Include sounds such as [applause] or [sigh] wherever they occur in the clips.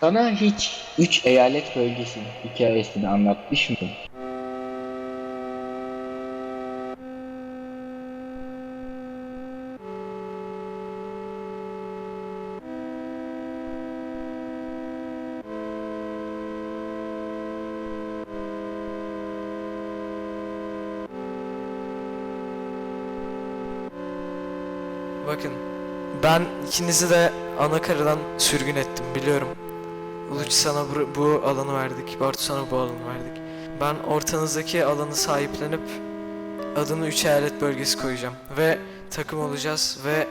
Sana hiç 3 eyalet bölgesi hikayesini anlatmış mıydım? Bakın ben ikinizi de ana karadan sürgün ettim biliyorum. Uluç sana bu, bu alanı verdik. Bartu sana bu alanı verdik. Ben ortanızdaki alanı sahiplenip adını üç eyalet bölgesi koyacağım. Ve takım olacağız ve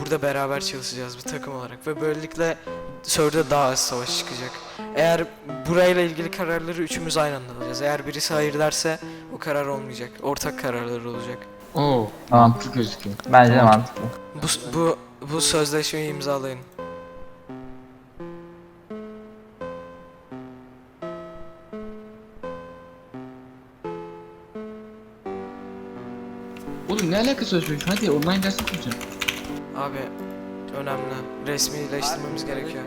burada beraber çalışacağız bir takım olarak. Ve böylelikle Sör'de daha az savaş çıkacak. Eğer burayla ilgili kararları üçümüz aynı anda alacağız. Eğer birisi hayır derse o karar olmayacak. Ortak kararlar olacak. Oo, mantıklı gözüküyor. Bence de mantıklı. Bu bu bu sözleşmeyi imzalayın. Alakası var çocuk? Hadi online ders yapacağım. Abi önemli. Resmileştirmemiz gerekiyor.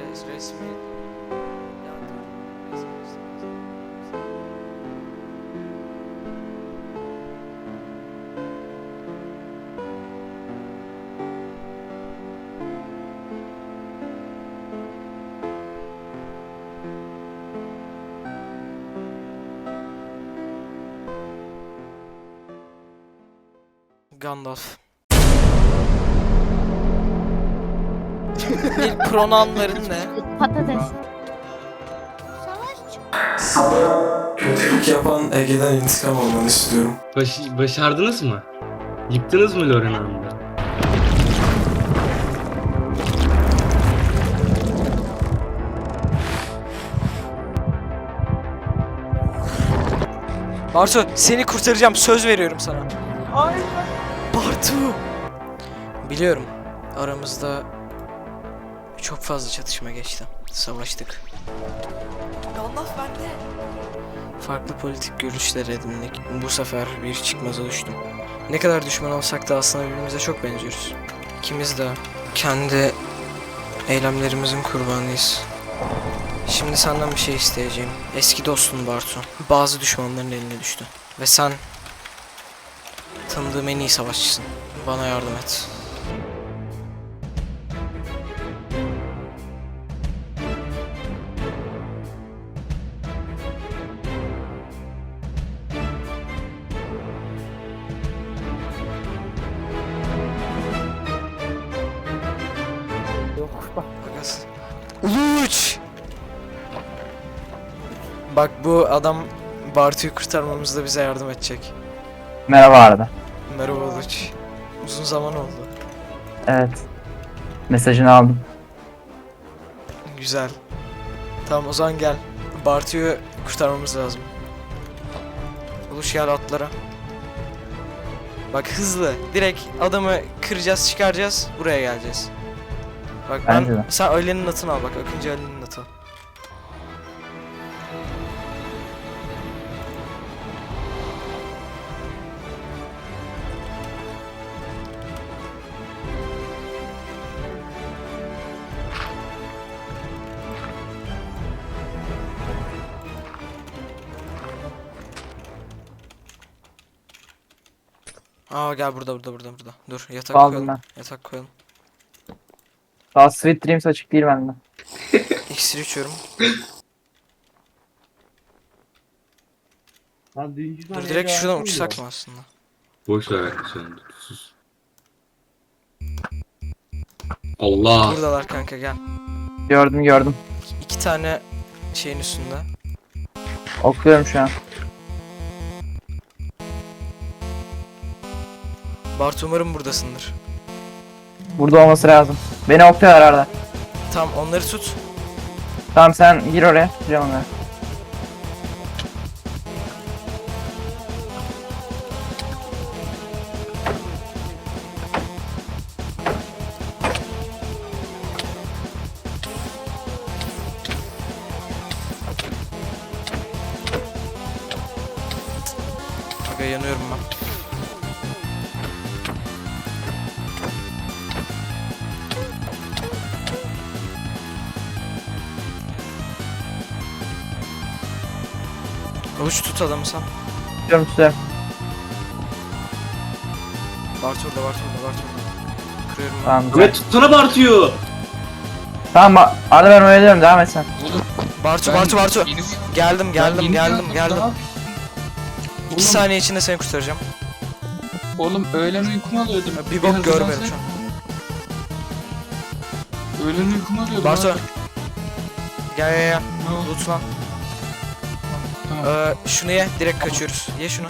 Res, resmi. Gandalf. [laughs] İlk pronounların ne? Patates. Kötülük yapan Ege'den intikam almanı istiyorum. Baş, başardınız mı? Yıktınız mı Loren Hanım'da? Bartu seni kurtaracağım söz veriyorum sana. Hayır. Bartu. Biliyorum aramızda çok fazla çatışma geçti. Savaştık. Gandalf bende. Farklı politik görüşler edindik. Bu sefer bir çıkmaza düştüm. Ne kadar düşman olsak da aslında birbirimize çok benziyoruz. İkimiz de kendi eylemlerimizin kurbanıyız. Şimdi senden bir şey isteyeceğim. Eski dostun Bartu. Bazı düşmanların eline düştü. Ve sen tanıdığım en iyi savaşçısın. Bana yardım et. Uluç! Bak bu adam Bartu'yu kurtarmamızda bize yardım edecek. Merhaba Arda. Merhaba Uluç. Uzun zaman oldu. Evet. Mesajını aldım. Güzel. Tamam o zaman gel. Bartu'yu kurtarmamız lazım. Uluş gel atlara. Bak hızlı. Direkt adamı kıracağız çıkaracağız. Buraya geleceğiz. Bak ben Bence de. sen Ali'nin atını al bak. Akıncı Ali'nin atı. Aa gel burada burada burada burada. Dur yatak Aldım koyalım. ben. Yatak koyalım. Daha Sweet Dreams açık değil bende. [laughs] İksir içiyorum. Dur direkt şuradan uçsak mı aslında? Boş ver arkadaşlar. Sus. Allah. Buradalar kanka gel. Gördüm gördüm. İki tane şeyin üstünde. Okluyorum şu an. Bart umarım buradasındır. Burada olması lazım. Beni okluyorlar Arda. Tamam onları tut. Tamam sen gir oraya. Gireceğim onlara. Havuç tut adamı sen. Tutuyorum tutuyorum. Bart orada Bart orada Bart orada. Kırıyorum ben. Tamam güzel. Ahmet tutsana Bartu'yu. Tamam ba- Arda ben oyalıyorum devam et sen. Bartu Ben Bartu Bartu. yeni- Geldim ben geldim yeni geldim uyandım geldim. daha. 2 Oğlum- saniye içinde seni kurtaracağım. Oğlum öğlen uykumu alıyordum. Bir bok hazırlansana. görmüyorum şu an. Öğlen uykumu alıyordum. Bartu. Gel gel gel. Ne oldu? Loot lan. Tamam. Ee, şunu ye direkt kaçıyoruz. Ye şunu.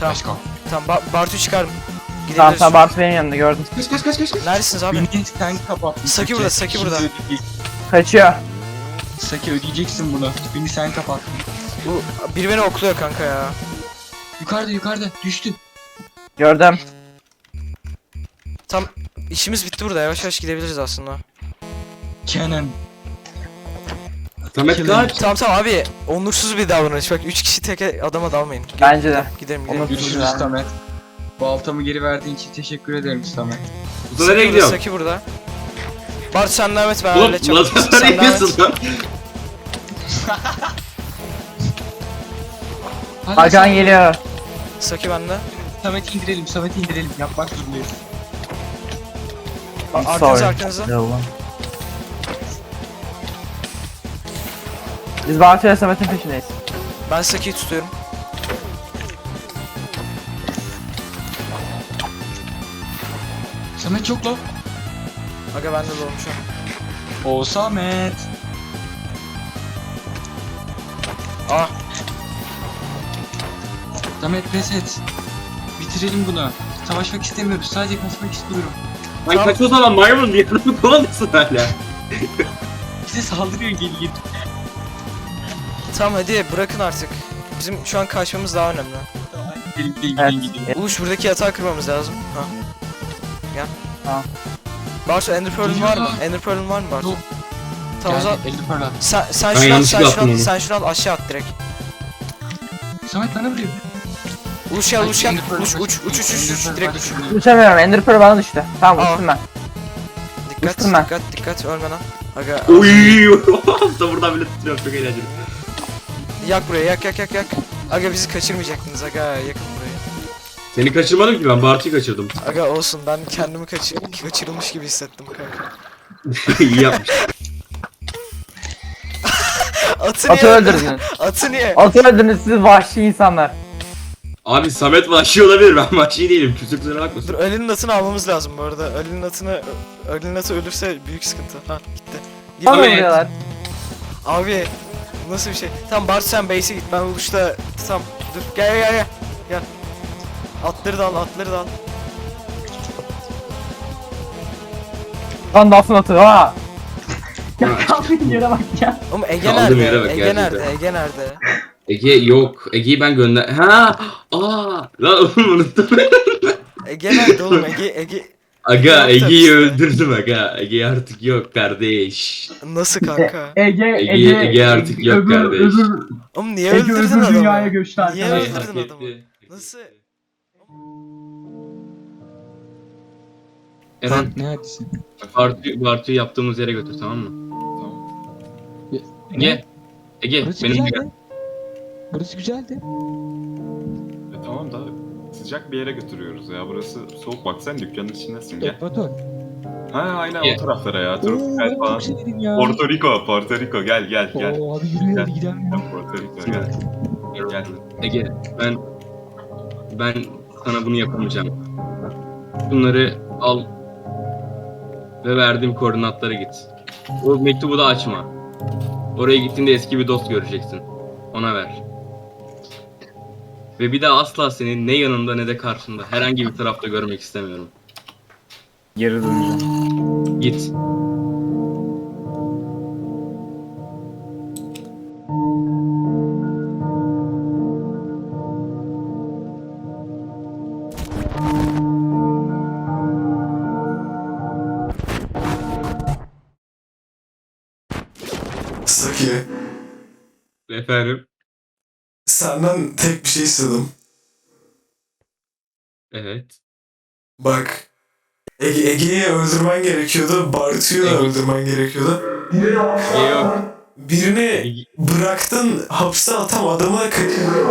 Tamam tamam ba Bartu çıkardım. Gidebiliriz. Tamam tamam Bartu benim yanımda gördüm. Kaç kaç kaç kaç. kaç. Neredesiniz abi? Beni sen kapattın. Saki burada, Saki burada. Kaçıyor. Saki ödeyeceksin bunu. Beni sen kapattın. Bu biri beni okluyor kanka ya. Yukarıda yukarıda düştü. Gördüm. Tam işimiz bitti burada. Yavaş yavaş gidebiliriz aslında. Kenan. Samet kaç. Tamam tamam abi. Onursuz bir davranış. Bak 3 kişi tek adama dalmayın. Gel- Bence de. Gidelim gidelim. Görüşürüz. Samet. Baltamı geri verdiğin için teşekkür ederim Samet. Ulan nereye gidiyorsun? Saki burada. Bart sen devam et ben Oğlum halledeceğim. Ulan sen nereye gidiyorsun lan? Hakan Samet- geliyor. Saki bende. Samet'i indirelim, Samet'i indirelim. Yapmak zorundayız. Arkanıza arkanıza. Biz Bartu ile Samet'in peşindeyiz. Ben Saki'yi tutuyorum. Samet çok low. Aga bende de olmuş o. Samet. Ah Samet pes et. Bitirelim bunu. Savaşmak istemiyoruz. Sadece kaçmak istiyorum. Lan kaç o zaman maymun diye kovalıyorsun [laughs] hala. Bize saldırıyor geri geri. Tamam hadi bırakın artık. Bizim şu an kaçmamız daha önemli. Gidelim gidelim. Uluş buradaki yatağı kırmamız lazım. Ha. Gel. Tamam. Bartu Ender Pearl'ün var mı? Geliyor. Ender Pearl'ün var mı Bartu? Yok. Tamam o zaman Geldi, elde parla. sen, sen Ben şunu al, sen yanlışlıkla şunu attım al, onu. sen şunu al aşağı at direkt. Samet bana vuruyor. Uluş gel, Ay, Uluş gel. Ender Pearl Uç, var. uç, uç, uç, uç, Ender uç, Pearl direkt var. uç. Uçamıyorum. Ender Pearl bana düştü. Tamam Aa. uçtum ben. Dikkat, Uçtum ben. dikkat, dikkat, ölmeden. Aga, Uy. [laughs] da buradan bile tutuyorum çok eğlenceli. Yak buraya, yak, yak, yak, yak. Aga bizi kaçırmayacaktınız aga, yakın burayı. Seni kaçırmadım ki ben Bartu'yu kaçırdım. [laughs] Aga olsun, ben kendimi kaçır kaçırılmış gibi hissettim kanka. İyi yapmış. [laughs] Atı Atı niye? öldürdünüz. Atı niye? Atı öldürdünüz siz vahşi insanlar. Abi Samet vahşi olabilir ben vahşi değilim. Kimse kusura Dur bakmasın. Ali'nin atını almamız lazım bu arada. Ali'nin atını Ali'nin atı ölürse büyük sıkıntı. Ha gitti. Bana Samet. vuruyorlar. Abi nasıl bir şey? Tamam Bart sen base'e git ben uçta tamam dur gel gel gel gel. Atları da al atları da al. Lan nasıl atı ha? Ya kalkın yere bak ya. Oğlum Ege yere nerede? bak Ege gerçekten. nerede? Ege nerede? Ege yok. Ege'yi ben gönder... Ha! Aa! Lan oğlum unuttum. Ege nerede oğlum? Ege Ege Aga Ege'yi öldürdüm aga. Ege artık yok kardeş. nasıl kanka? [laughs] Ege, Ege- Ege artık yok öbür, kardeş. Öbür, Oğlum niye Ege öldürdün öbür adamı? dünyaya göçtü Niye arkadaşlar. öldürdün Hak adamı? etti. Nasıl? Eren, Ne hadisin? Bartu'yu Bartu'yu yaptığımız yere götür tamam mı? Tamam. Ege. Ege Burası benim güzeldi. Burası güzeldi. E tamam da sıcak bir yere götürüyoruz ya. Burası soğuk bak sen dükkanın içindesin gel. Ekvator. Ha aynen o taraflara ya. Tropikal falan. severim ya. Porto Rico, Porto Rico gel gel gel. Oo abi yürü Gel. hadi gidelim ya. Gel Porto Rico gel. Gel. Ege ben ben sana bunu yapamayacağım. Bunları al ve verdiğim koordinatlara git. O mektubu da açma. Oraya gittiğinde eski bir dost göreceksin. Ona ver. Ve bir daha asla seni ne yanında ne de karşında herhangi bir tarafta görmek istemiyorum. Geri döneceğim. Git. Saki, Efendim. Senden tek bir şey istedim. Evet. Bak, Ege, Ege'yi öldürmen gerekiyordu, Bartu'yu da öldürmen gerekiyordu. Ege yok. birini bıraktın hapse atam adamı da kaçırdın.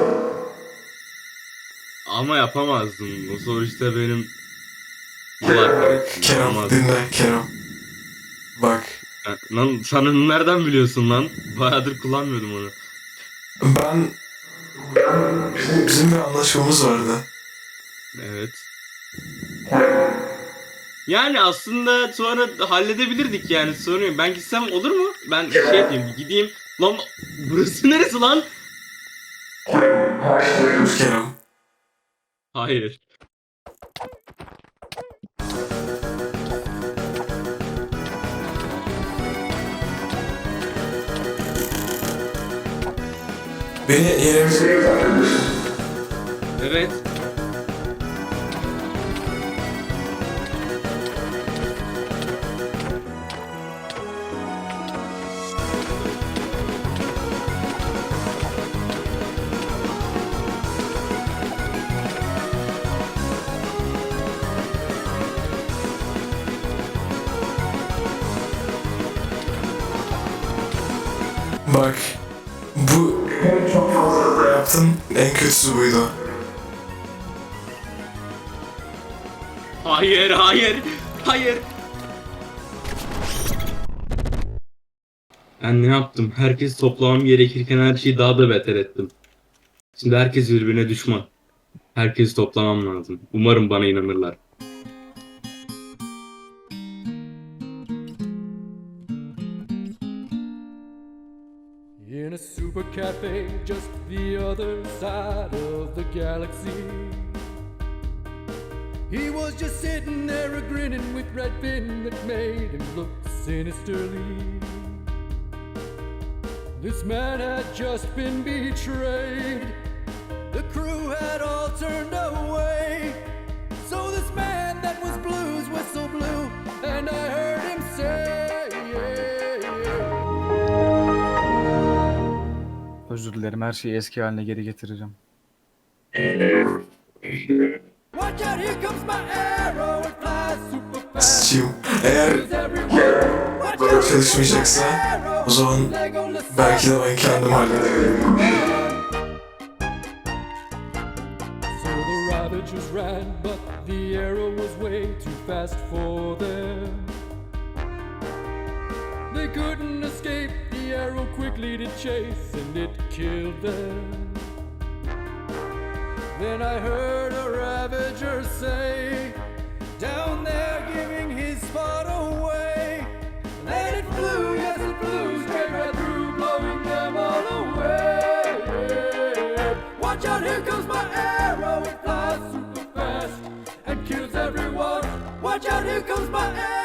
Ama yapamazdım. O sonuçta benim arkadaşım. Kerem Yapamazdım. dinle Kerem. Bak Lan sen nereden biliyorsun lan? Bayağıdır kullanmıyordum onu. ben bizim, bizim bir anlaşmamız vardı. Evet. Yani aslında sonra halledebilirdik yani sorun yok. Ben gitsem olur mu? Ben şey yapayım gideyim. Lan burası neresi lan? Hayır. Beni yerimize Evet. Bak bu çok fazla hata yaptın en kötüsü buydu. Hayır, hayır, hayır. Ben ne yaptım? Herkes toplamam gerekirken her şeyi daha da beter ettim. Şimdi herkes birbirine düşman. Herkes toplamam lazım. Umarım bana inanırlar. Cafe just the other side of the galaxy. He was just sitting there a grinning with red fin that made him look sinisterly. This man had just been betrayed. The crew had all turned away. Özür dilerim her şeyi eski haline geri getireceğim. Watch out, here comes my arrow. It flies super fast. Sıçayım. Eğer böyle çalışmayacaksa o zaman belki de ben kendim hallederim. So the Ravagers ran, but the arrow was way too fast for them. They couldn't escape, the arrow quickly did chase, and them. Then I heard a Ravager say, Down there giving his spot away. Then it flew, yes it flew, straight right through, blowing them all away. Watch out, here comes my arrow, it flies super fast and kills everyone. Watch out, here comes my arrow,